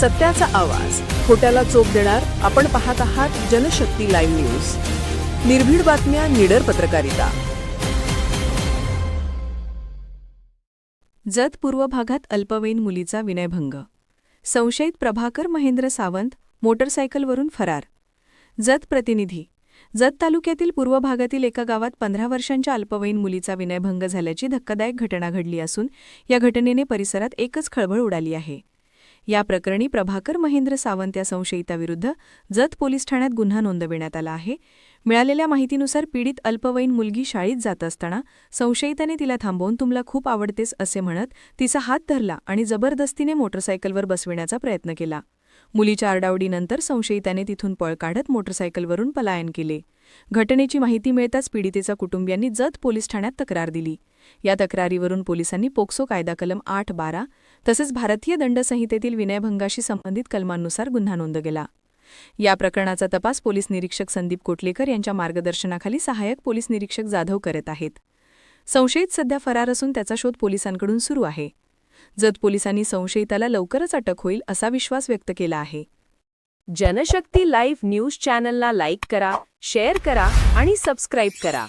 सत्याचा आवाज. खोट्याला चोप देणार आपण पाहत आहात जनशक्ती लाईव्ह न्यूज. निर्भीड बातम्या निडर पत्रकारिता. जत पूर्व भागात अल्पवयीन मुलीचा विनयभंग. संशयित प्रभाकर महेंद्र सावंत मोटरसायकलवरून फरार. जत प्रतिनिधी. जत तालुक्यातील पूर्व भागातील एका गावात पंधरा वर्षांच्या अल्पवयीन मुलीचा विनयभंग झाल्याची धक्कादायक घटना घडली असून या घटनेने परिसरात एकच खळबळ उडाली आहे. या प्रकरणी प्रभाकर महेंद्र सावंत या संशयिताविरुद्ध जत पोलीस ठाण्यात गुन्हा नोंदविण्यात आला आहे. मिळालेल्या माहितीनुसार पीडित अल्पवयीन मुलगी शाळेत जात असताना संशयिताने तिला थांबवून तुमला खूप आवडतेस असे म्हणत तिचा हात धरला आणि जबरदस्तीने मोटरसायकलवर बसविण्याचा प्रयत्न केला. मुलीच्या आरडावडीनंतर संशयिताने तिथून पळ काढत मोटरसायकलवरून पलायन केले. घटनेची माहिती मिळताच पीडितेच्या कुटुंबियांनी जत पोलीस ठाण्यात तक्रार दिली. या तक्रारीवरून पोलिसांनी पोक्सो कायदा कलम आठ बारा तसेच भारतीय दंडसंहितेतील विनयभंगाशी संबंधित कलमांनुसार गुन्हा नोंद केला. या प्रकरणाचा तपास पोलीस निरीक्षक संदीप कोटलेकर यांच्या मार्गदर्शनाखाली सहाय्यक पोलीस निरीक्षक जाधव करत आहेत. संशयित सध्या फरार असून त्याचा शोध पोलिसांकडून सुरू आहे. जत पोलिसांनी संशयिताला लवकरच अटक होईल असा विश्वास व्यक्त केला आहे. जनशक्ती लाईव्ह न्यूज चॅनलला लाईक करा शेअर करा आणि सबस्क्राईब करा.